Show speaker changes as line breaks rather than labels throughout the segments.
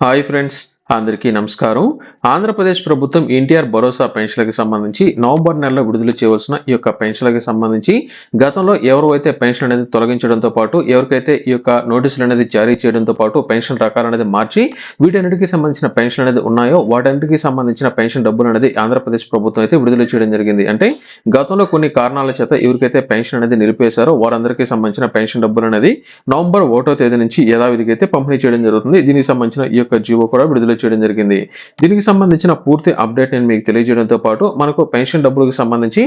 Hi friends అందరికీ నమస్కారం. ఆంధ్రప్రదేశ్ ప్రభుత్వం ఎన్టీఆర్ భరోసా పెన్షన్లకు సంబంధించి నవంబర్ నెలలో విడుదల చేయవలసిన ఈ యొక్క పెన్షన్లకు సంబంధించి గతంలో ఎవరు అయితే పెన్షన్ అనేది తొలగించడంతో పాటు ఎవరికైతే ఈ యొక్క నోటీసులు అనేది జారీ చేయడంతో పాటు పెన్షన్ రకాలు అనేది మార్చి వీటన్నిటికీ సంబంధించిన పెన్షన్ అనేది ఉన్నాయో వాటన్నిటికీ సంబంధించిన పెన్షన్ డబ్బులు అనేది ఆంధ్రప్రదేశ్ ప్రభుత్వం అయితే విడుదల చేయడం జరిగింది. అంటే గతంలో కొన్ని కారణాల చేత ఎవరికైతే పెన్షన్ అనేది నిలిపేశారో వారందరికీ సంబంధించిన పెన్షన్ డబ్బులు అనేది నవంబర్ ఒకటో తేదీ నుంచి యథావిధిగా అయితే పంపిణీ చేయడం జరుగుతుంది. దీనికి సంబంధించిన ఈ యొక్క జీవో కూడా విడుదల చేయడం జరిగింది. దీనికి సంబంధించిన పూర్తి అప్డేట్ నేను మీకు తెలియజేయడంతో పాటు మనకు పెన్షన్ డబ్బులకు సంబంధించి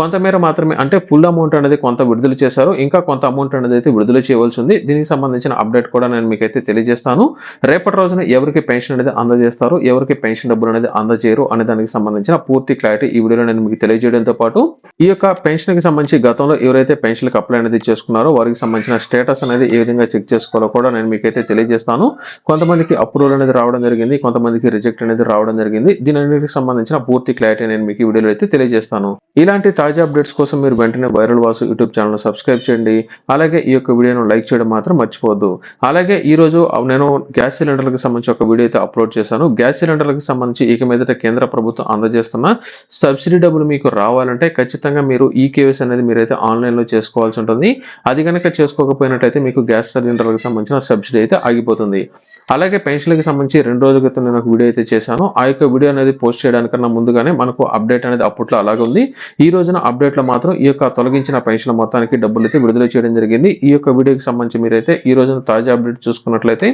కొంతమేర మాత్రమే అంటే ఫుల్ అమౌంట్ అనేది కొంత విడుదల చేశారు. ఇంకా కొంత అమౌంట్ అనేది అయితే విడుదల చేయవలసి ఉంది. దీనికి సంబంధించిన అప్డేట్ కూడా నేను మీకు అయితే తెలియజేస్తాను. రేపటి రోజున ఎవరికి పెన్షన్ అనేది అందజేస్తారు? ఎవరికి పెన్షన్ డబ్బులు అనేది అందజేయరు? అనే దానికి సంబంధించిన పూర్తి క్లారిటీ ఈ వీడియోలో నేను మీకు తెలియజేయడంతో పాటు ఈ యొక్క పెన్షన్కి సంబంధించి గతంలో ఎవరైతే పెన్షన్కి అప్లై అనేది చేసుకున్నారో వారికి సంబంధించిన స్టేటస్ అనేది ఏ విధంగా చెక్ చేసుకోవాలో కూడా నేను మీకైతే తెలియజేస్తాను. కొంతమందికి అప్రూవల్ అనేది రావడం జరిగింది కొంతమందికి రిజెక్ట్ అనేది రావడం జరిగింది. దీని సంబంధించిన పూర్తి క్లారిటీ నేను మీకు ఈ వీడియోలో అయితే తెలియజేస్తాను. ఇలాంటి తాజా అప్డేట్స్ కోసం మీరు వెంటనే viral Vasu YouTube channel subscribe చేయండి. అలాగే ఈ యొక్క వీడియోను లైక్ చేయడం మాత్రం మర్చిపోవద్దు. అలాగే ఈ రోజు నేను గ్యాస్ సిలిండర్లకు సంబంధించి ఒక వీడియో అయితే అప్లోడ్ చేశాను. గ్యాస్ సిలిండర్లకు సంబంధించి ఇక మీదట కేంద్ర ప్రభుత్వం అందజేస్తున్న సబ్సిడీ డబ్బులు మీకు రావాలంటే ఖచ్చితంగా ఖచ్చితంగా మీరు ఈ కేవీస్ అనేది మీరైతే ఆన్లైన్లో చేసుకోవాల్సి ఉంటుంది. అది కనుక చేసుకోకపోయినట్లయితే మీకు గ్యాస్ సిలిండర్లకు సంబంధించిన సబ్సిడీ అయితే ఆగిపోతుంది. అలాగే పెన్షన్లకు సంబంధించి రెండు రోజుల క్రితం నేను ఒక వీడియో అయితే చేశాను. ఆ యొక్క వీడియో అనేది పోస్ట్ చేయడానికన్నా ముందుగానే మనకు అప్డేట్ అనేది అప్పట్లో అలాగే ఉంది. ఈ రోజున అప్డేట్లో మాత్రం ఈ యొక్క తొలగించిన పెన్షన్ మొత్తానికి డబ్బులు అయితే విడుదల చేయడం జరిగింది. ఈ యొక్క వీడియోకి సంబంధించి మీరైతే ఈ రోజున తాజా అప్డేట్ చూసుకున్నట్లయితే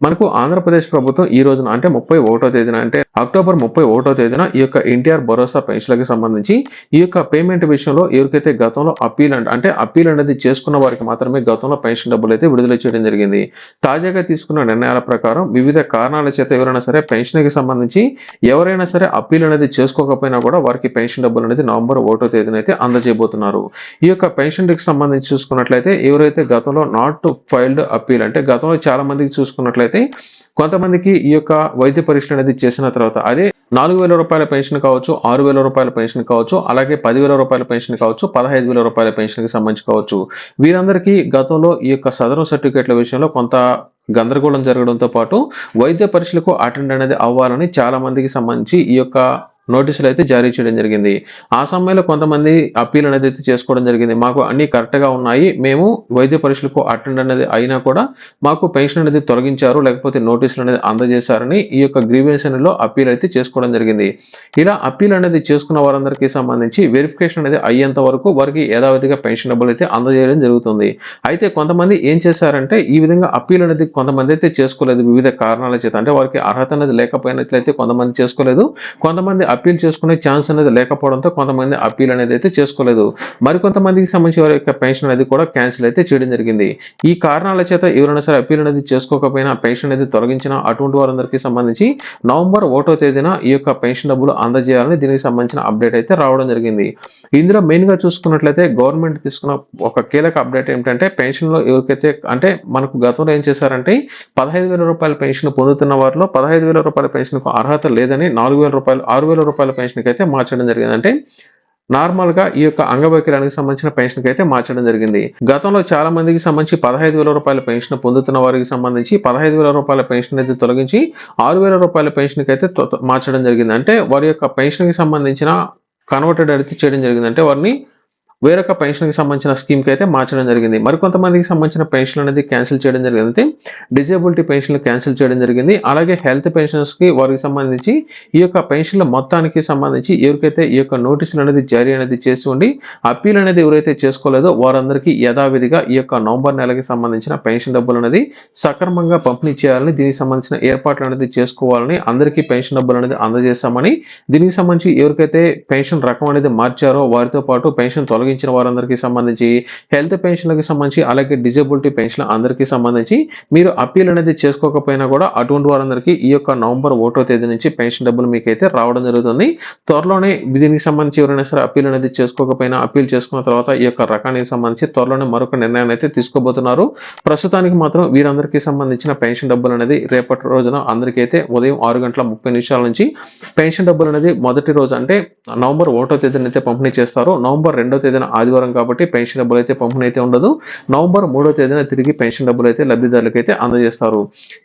మనకు ఆంధ్రప్రదేశ్ ప్రభుత్వం ఈ రోజున అంటే ముప్పై ఒకటో తేదీన అంటే అక్టోబర్ ముప్పై ఒకటో తేదీన ఈ యొక్క ఎన్టీఆర్ భరోసా పెన్షన్లకు సంబంధించి ఈ యొక్క పేమెంట్ విషయంలో ఎవరికైతే గతంలో అప్పీల్ అంటే అప్పీల్ అనేది చేసుకున్న వారికి మాత్రమే గతంలో పెన్షన్ డబ్బులు అయితే విడుదల చేయడం జరిగింది. తాజాగా తీసుకున్న నిర్ణయాల ప్రకారం వివిధ కారణాల చేత ఎవరైనా సరే పెన్షన్కి సంబంధించి ఎవరైనా సరే అప్పీల్ అనేది చేసుకోకపోయినా కూడా వారికి పెన్షన్ డబ్బులు అనేది నవంబర్ ఒకటో తేదీన అయితే అందజేయబోతున్నారు. ఈ యొక్క పెన్షన్కి సంబంధించి చూసుకున్నట్లయితే ఎవరైతే గతంలో నాట్ ఫైల్డ్ అప్పీల్ అంటే గతంలో చాలా మందికి చూసుకున్నట్లయితే కొంతమందికి ఈ యొక్క వైద్య పరీక్ష అనేది చేసిన తర్వాత అదే నాలుగు వేల రూపాయల పెన్షన్ కావచ్చు ఆరు వేల రూపాయల పెన్షన్ కావచ్చు అలాగే పదివేల రూపాయల పెన్షన్ కావచ్చు పదహైదు వేల రూపాయల పెన్షన్కి సంబంధించి కావచ్చు. వీరందరికీ గతంలో ఈ యొక్క సదరం సర్టిఫికేట్ల విషయంలో కొంత గందరగోళం జరగడంతో పాటు వైద్య పరీక్షలకు అటెండ్ అనేది అవ్వాలని చాలా మందికి సంబంధించి ఈ యొక్క నోటీసులు అయితే జారీ చేయడం జరిగింది. ఆ సమయంలో కొంతమంది అప్పీల్ అనేది అయితే చేసుకోవడం జరిగింది. మాకు అన్ని కరెక్ట్గా ఉన్నాయి. మేము వైద్య పరీక్షలకు అటెండ్ అనేది అయినా కూడా మాకు పెన్షన్ అనేది తొలగించారు. లేకపోతే నోటీసులు అనేది అందజేశారని ఈ యొక్క గ్రీవెన్సీలో అప్పీల్ అయితే చేసుకోవడం జరిగింది. ఇలా అప్పీల్ అనేది చేసుకున్న వారందరికీ సంబంధించి వెరిఫికేషన్ అనేది అయ్యేంత వరకు వారికి యథావిధిగా పెన్షన్ డబ్బులు అయితే అందజేయడం జరుగుతుంది. అయితే కొంతమంది ఏం చేశారంటే ఈ విధంగా అప్పీల్ అనేది కొంతమంది అయితే చేసుకోలేదు వివిధ కారణాల చేత. అంటే వారికి అర్హత అనేది లేకపోయినట్లయితే కొంతమంది చేసుకోలేదు. కొంతమంది అప్పీల్ చేసుకునే ఛాన్స్ అనేది లేకపోవడంతో కొంతమంది అప్పీల్ అనేది అయితే చేసుకోలేదు. మరికొంతమందికి సంబంధించి వారి యొక్క పెన్షన్ అనేది కూడా క్యాన్సిల్ అయితే చేయడం జరిగింది. ఈ కారణాల చేత ఎవరైనా సరే అప్పీల్ అనేది చేసుకోకపోయినా పెన్షన్ అనేది తొలగించిన అటువంటి వారందరికీ సంబంధించి నవంబర్ ఒకటో తేదీన ఈ యొక్క పెన్షన్ డబ్బులు అందజేయాలని దీనికి సంబంధించిన అప్డేట్ అయితే రావడం జరిగింది. ఇందులో మెయిన్గా చూసుకున్నట్లయితే గవర్నమెంట్ తీసుకున్న ఒక కీలక అప్డేట్ ఏమిటంటే పెన్షన్లో ఎవరికైతే అంటే మనకు గతంలో ఏం చేశారంటే పదహైదు వేల రూపాయల పెన్షన్ పొందుతున్న వారిలో పదహైదు వేల రూపాయల పెన్షన్కు అర్హత లేదని నాలుగు వేల రూపాయలు ఆరు వేల రూపాయల పెన్షన్కి అయితే మార్చడం జరిగింది. అంటే నార్మల్గా ఈ యొక్క అంగవైకల్యానికి సంబంధించిన పెన్షన్ అయితే మార్చడం జరిగింది. గతంలో చాలా మందికి సంబంధించి పదహైదు వేల రూపాయల పెన్షన్ పొందుతున్న వారికి సంబంధించి పదహైదు వేల రూపాయల పెన్షన్ అయితే తొలగించి ఆరు వేల రూపాయల పెన్షన్కి అయితే మార్చడం జరిగింది. అంటే వారి యొక్క పెన్షన్కి సంబంధించిన కన్వర్టెడ్ అయితే చేయడం జరిగింది. అంటే వారిని వేరొక పెన్షన్కి సంబంధించిన స్కీమ్కి అయితే మార్చడం జరిగింది. మరికొంతమందికి సంబంధించిన పెన్షన్ అనేది క్యాన్సిల్ చేయడం జరిగింది. అంటే డిజేబిలిటీ పెన్షన్లు క్యాన్సిల్ చేయడం జరిగింది. అలాగే హెల్త్ పెన్షన్స్కి వారికి సంబంధించి ఈ యొక్క పెన్షన్ల మొత్తానికి సంబంధించి ఎవరికైతే ఈ యొక్క నోటీసులు అనేది జారీ అనేది చేసి ఉండి అప్పీల్ అనేది ఎవరైతే చేసుకోలేదో వారందరికీ యథావిధిగా ఈ యొక్క నవంబర్ నెలకి సంబంధించిన పెన్షన్ డబ్బులు అనేది సక్రమంగా పంపిణీ చేయాలని దీనికి సంబంధించిన ఏర్పాట్లు అనేది చేసుకోవాలని అందరికీ పెన్షన్ డబ్బులు అనేది అందజేస్తామని దీనికి సంబంధించి ఎవరికైతే పెన్షన్ రకం అనేది మార్చారో వారితో పాటు పెన్షన్ తొలగి ఉపయోగించిన వారందరికీ సంబంధించి హెల్త్ పెన్షన్లకు సంబంధించి అలాగే డిజబిలిటీ పెన్షన్ అందరికీ సంబంధించి మీరు అప్పీల్ అనేది చేసుకోకపోయినా కూడా అటువంటి వారందరికీ ఈ యొక్క నవంబర్ ఒకటో తేదీ నుంచి పెన్షన్ డబ్బులు మీకైతే రావడం జరుగుతుంది. త్వరలోనే దీనికి సంబంధించి ఎవరైనా సరే అప్పీల్ అనేది చేసుకోకపోయినా అప్పీల్ చేసుకున్న తర్వాత ఈ యొక్క రకానికి సంబంధించి త్వరలోనే మరొక నిర్ణయాన్ని అయితే తీసుకోబోతున్నారు. ప్రస్తుతానికి మాత్రం వీరందరికీ సంబంధించిన పెన్షన్ డబ్బులు అనేది రేపటి రోజున అందరికైతే ఉదయం ఆరు గంటల ముప్పై నిమిషాల నుంచి పెన్షన్ డబ్బులు అనేది మొదటి రోజు అంటే నవంబర్ ఒకటో తేదీన అయితే పంపిణీ చేస్తారు. నవంబర్ రెండో తేదీన తేదీన ఆదివారం కాబట్టి పెన్షన్ డబ్బులు అయితే పంపిణీ అయితే ఉండదు. నవంబర్ మూడో తేదీన తిరిగి పెన్షన్ డబ్బులు అయితే లబ్ధిదారులకు అయితే అందజేస్తారు.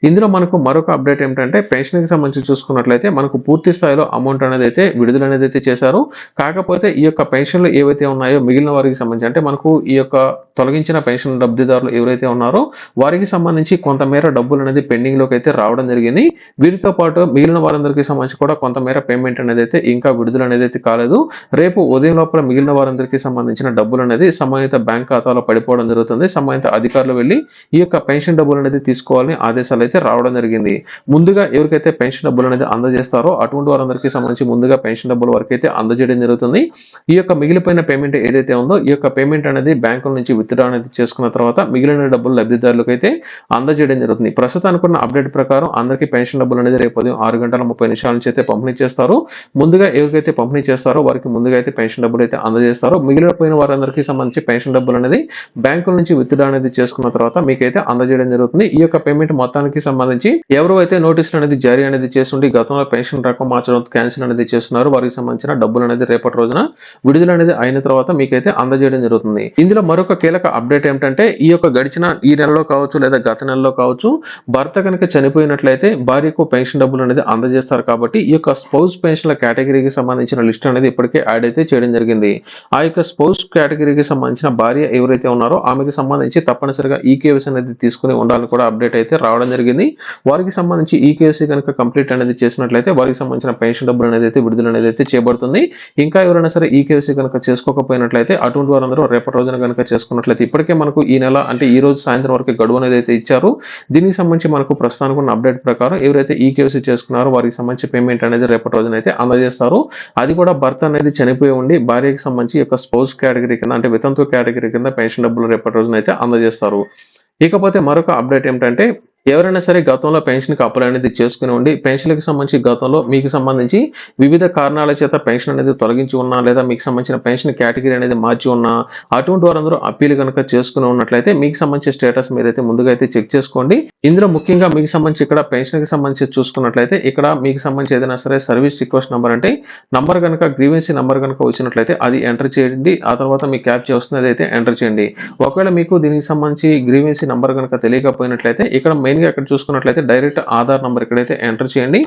ఇందులో మనకు మరొక అప్డేట్ ఏమిటంటే పెన్షన్కి సంబంధించి చూసుకున్నట్లయితే మనకు పూర్తి స్థాయిలో అమౌంట్ అనేది అయితే విడుదల అనేది అయితే చేశారు. కాకపోతే ఈ యొక్క పెన్షన్లు ఏవైతే ఉన్నాయో మిగిలిన వారికి సంబంధించి అంటే మనకు ఈ యొక్క తొలగించిన పెన్షన్ లబ్ధిదారులు ఎవరైతే ఉన్నారో వారికి సంబంధించి కొంతమేర డబ్బులు అనేది పెండింగ్లోకి అయితే రావడం జరిగింది. వీరితో పాటు మిగిలిన వారందరికీ సంబంధించి కూడా కొంతమేర పేమెంట్ అనేది అయితే ఇంకా విడుదల అనేది అయితే కాలేదు. రేపు ఉదయం లోపల మిగిలిన వారందరికీ సంబంధించిన డబ్బులు అనేది సంబంధిత బ్యాంక్ ఖాతాలో పడిపోవడం జరుగుతుంది. సంబంధిత అధికారులు వెళ్ళి ఈ యొక్క పెన్షన్ డబ్బులు అనేది తీసుకోవాలని ఆదేశాలు అయితే రావడం జరిగింది. ముందుగా ఎవరికైతే పెన్షన్ డబ్బులు అనేది అందజేస్తారో అటువంటి వారందరికీ సంబంధించి ముందుగా పెన్షన్ డబ్బులు వరకు అయితే అందజేయడం జరుగుతుంది. ఈ యొక్క మిగిలిపోయిన పేమెంట్ ఏదైతే ఉందో ఈ యొక్క పేమెంట్ అనేది బ్యాంకుల నుంచి విత్డ్రా అనేది చేసుకున్న తర్వాత మిగిలిన డబ్బులు లబ్ధిదారులకు అయితే అందజేయడం జరుగుతుంది. ప్రస్తుతానికి ఉన్న అప్డేట్ ప్రకారం అందరికీ పెన్షన్ డబ్బులు అనేది రేపు ఉదయం ఆరు గంటల ముప్పై నిమిషాల నుంచి అయితే పంపిణీ చేస్తారు. ముందుగా ఎవరికైతే పంపిణీ చేస్తారో వారికి ముందుగా అయితే పెన్షన్ డబ్బులు అయితే అందజేస్తారో. మిగిలిన మిగిలిపోయిన వారందరికీ సంబంధించి పెన్షన్ డబ్బులు అనేది బ్యాంకుల నుంచి విత్డ్రా అనేది చేసుకున్న తర్వాత మీకైతే అందజేయడం జరుగుతుంది. ఈ యొక్క పేమెంట్ మొత్తానికి సంబంధించి ఎవరు అయితే నోటీసులు అనేది జారీ అనేది చేస్తుండి గతంలో పెన్షన్ రకం మార్చడం క్యాన్సిల్ అనేది చేస్తున్నారు వారికి సంబంధించిన డబ్బులు అనేది రేపటి రోజున విడుదల అనేది అయిన తర్వాత మీకైతే అందజేయడం జరుగుతుంది. ఇందులో మరొక కీలక అప్డేట్ ఏమిటంటే ఈ యొక్క గడిచిన ఈ నెలలో కావచ్చు లేదా గత నెలలో కావచ్చు భర్త కనుక చనిపోయినట్లయితే భార్యకు పెన్షన్ డబ్బులు అనేది అందజేస్తారు కాబట్టి ఈ యొక్క స్పౌస్ పెన్షన్ల కేటగిరీకి సంబంధించిన లిస్ట్ అనేది ఇప్పటికే యాడ్ అయితే చేయడం జరిగింది. ఆ యొక్క స్పౌస్ కేటగిరీకి సంబంధించిన భార్య ఎవరైతే ఉన్నారో ఆమెకి సంబంధించి తప్పనిసరిగా ఈ అనేది తీసుకుని ఉండాలని కూడా అప్డేట్ అయితే రావడం జరిగింది. వారికి సంబంధించి ఈ కనుక కంప్లీట్ అనేది చేసినట్లయితే వారికి సంబంధించిన పెన్షన్ డబ్బులు అనేది అయితే విడుదల అనేది అయితే చేయబడుతుంది ఇంకా ఎవరైనా సరే ఈ కనుక చేసుకోకపోయినట్లయితే అటువంటి వారందరూ రేపటి రోజున కనుక చేసుకున్నట్లయితే ఇప్పటికే మనకు ఈ నెల అంటే ఈ రోజు సాయంత్రం వరకు గడువు అనేది అయితే ఇచ్చారు. దీనికి సంబంధించి మనకు ప్రస్తుతానికి ఉన్న అప్డేట్ ప్రకారం ఎవరైతే ఈ చేసుకున్నారో వారికి సంబంధించి పేమెంట్ అనేది రేపటి రోజున అయితే అందజేస్తారు. అది కూడా భర్త అనేది చనిపోయి ఉండి భార్యకి సంబంధించి యొక్క స్పౌస్ కేటగిరీ కింద అంటే వితంతు కేటగిరీ కింద పెన్షన్ డబ్బులు రేపటి రోజున అయితే అందజేస్తారు. ఇకపోతే మరొక అప్డేట్ ఏమిటంటే ఎవరైనా సరే గతంలో పెన్షన్కి అప్లై అనేది చేసుకుని ఉండి పెన్షన్కి సంబంధించి గతంలో మీకు సంబంధించి వివిధ కారణాల చేత పెన్షన్ అనేది తొలగించి ఉన్నా లేదా మీకు సంబంధించిన పెన్షన్ కేటగిరీ అనేది మార్చి ఉన్నా అటువంటి వారందరూ అప్పీల్ కనుక చేసుకుని ఉన్నట్లయితే మీకు సంబంధించిన స్టేటస్ మీరైతే ముందుగా అయితే చెక్ చేసుకోండి. ఇందులో ముఖ్యంగా మీకు సంబంధించి ఇక్కడ పెన్షన్కి సంబంధించి చూసుకున్నట్లయితే ఇక్కడ మీకు సంబంధించి ఏదైనా సరే సర్వీస్ రిక్వెస్ట్ నెంబర్ అంటే నంబర్ కనుక గ్రీవెన్సీ నంబర్ కనుక వచ్చినట్లయితే అది ఎంటర్ చేయండి. ఆ తర్వాత మీ క్యాప్ చేస్తున్నది అయితే ఎంటర్ చేయండి. ఒకవేళ మీకు దీనికి సంబంధించి గ్రీవెన్సీ నంబర్ కనుక తెలియకపోయినట్లయితే ఇక్కడ మెయిన్ మెయిన్గా ఇక్కడ చూసుకున్నట్లయితే డైరెక్ట్ ఆధార్ నంబర్ ఇక్కడైతే ఎంటర్ చేయండి.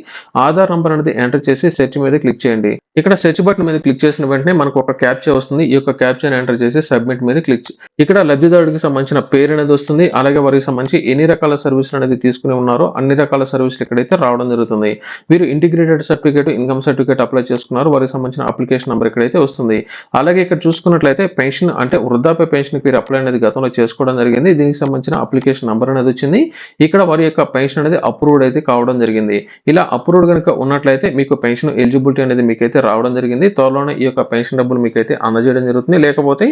ఆధార్ నంబర్ అనేది ఎంటర్ చేసి సెర్చ్ మీద క్లిక్ చేయండి. ఇక్కడ సెర్చ్ బటన్ మీద క్లిక్ చేసిన వెంటనే మనకు ఒక క్యాప్చర్ వస్తుంది. ఈ యొక్క క్యాప్చర్ ఎంటర్ చేసి సబ్మిట్ మీద క్లిక్ ఇక్కడ లబ్ధిదారుడికి సంబంధించిన పేరు అనేది వస్తుంది. అలాగే వారికి సంబంధించి ఎన్ని రకాల సర్వీసులు అనేది తీసుకుని ఉన్నారో అన్ని రకాల సర్వీసులు ఇక్కడైతే రావడం జరుగుతుంది. మీరు integrated certificate income certificate apply చేసుకున్నారు. వారికి సంబంధించిన అప్లికేషన్ నెంబర్ ఇక్కడైతే వస్తుంది. అలాగే ఇక్కడ చూసుకున్నట్లయితే పెన్షన్ అంటే వృద్ధాప్య పెన్షన్ మీరు అప్లై అనేది గతంలో చేసుకోవడం జరిగింది. దీనికి సంబంధించిన అప్లికేషన్ నెంబర్ అనేది వచ్చింది. ఇక్కడ వారి యొక్క పెన్షన్ అనేది అప్రూవ్డ్ అయితే కావడం జరిగింది. ఇలా అప్రూవ్డ్ కనుక ఉన్నట్లయితే మీకు పెన్షన్ ఎలిజిబిలిటీ అనేది మీకైతే రావడం జరిగింది. త్వరలోనే ఈ యొక్క పెన్షన్ డబ్బులు మీకైతే అందజేయడం జరుగుతుంది. లేకపోతే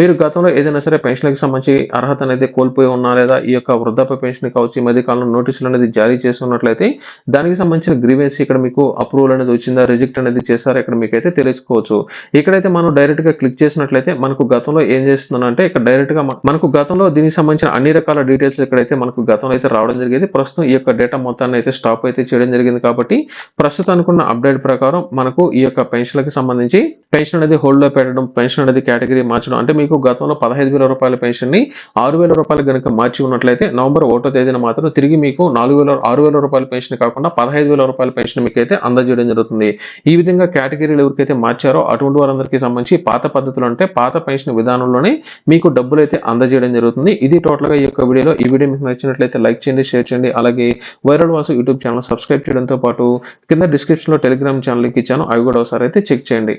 మీరు గతంలో ఏదైనా సరే పెన్షన్లకు సంబంధించి అర్హత అనేది కోల్పోయి ఉన్నా లేదా ఈ యొక్క వృద్ధాప్య పెన్షన్ కావచ్చు ఈ మధ్య కాలంలో నోటీసులు అనేది జారీ చేస్తున్నట్లయితే దానికి సంబంధించిన గ్రీవెన్స్ ఇక్కడ మీకు అప్రూవల్ అనేది వచ్చిందా రిజెక్ట్ అనేది చేశారా ఇక్కడ మీకైతే తెలుసుకోవచ్చు. ఇక్కడైతే మనం డైరెక్ట్గా క్లిక్ చేసినట్లయితే మనకు గతంలో ఏం చేస్తుందంటే ఇక్కడ డైరెక్ట్గా మనకు గతంలో దీనికి సంబంధించిన అన్ని రకాల డీటెయిల్స్ ఇక్కడైతే మనకు గతంలో అయితే రావడం జరిగింది. ప్రస్తుతం ఈ యొక్క డేటా మొత్తాన్ని అయితే స్టాప్ అయితే చేయడం జరిగింది కాబట్టి ప్రస్తుతానికి ఉన్న అప్డేట్ ప్రకారం మనకు ఈ యొక్క పెన్షన్లకు సంబంధించి పెన్షన్ అనేది హోల్డ్లో పెట్టడం పెన్షన్ అనేది కేటగిరీ మార్చడం. అంటే మీకు గతంలో పదహైదు వేల రూపాయల పెన్షన్ని ఆరు వేల రూపాయలు కనుక మార్చి ఉన్నట్లయితే నవంబర్ ఒకటో తేదీన మాత్రం తిరిగి మీకు నాలుగు వేల ఆరు వేల రూపాయల పెన్షన్ కాకుండా పదహైదు వేల రూపాయల పెన్షన్ మీకు అయితే అందజేయడం జరుగుతుంది. ఈ విధంగా కేటగిరీలు ఎవరికైతే మార్చారో అటువంటి వారందరికీ సంబంధించి పాత పద్ధతులు అంటే పాత పెన్షన్ విధానంలోనే మీకు డబ్బులు అయితే అందజేయడం జరుగుతుంది. ఇది టోటల్గా ఈ యొక్క వీడియోలో. ఈ వీడియో మీకు నచ్చినట్లయితే లైక్ చేయండి షేర్ చేయండి. అలాగే viral Vasu YouTube channel subscribe చేయడంతో పాటు కింద డిస్క్రిప్షన్లో టెలిగ్రామ్ ఛానల్ లింక్ ఇచ్చాను. అవి కూడా ఒకసారి అయితే చెక్ చేయండి.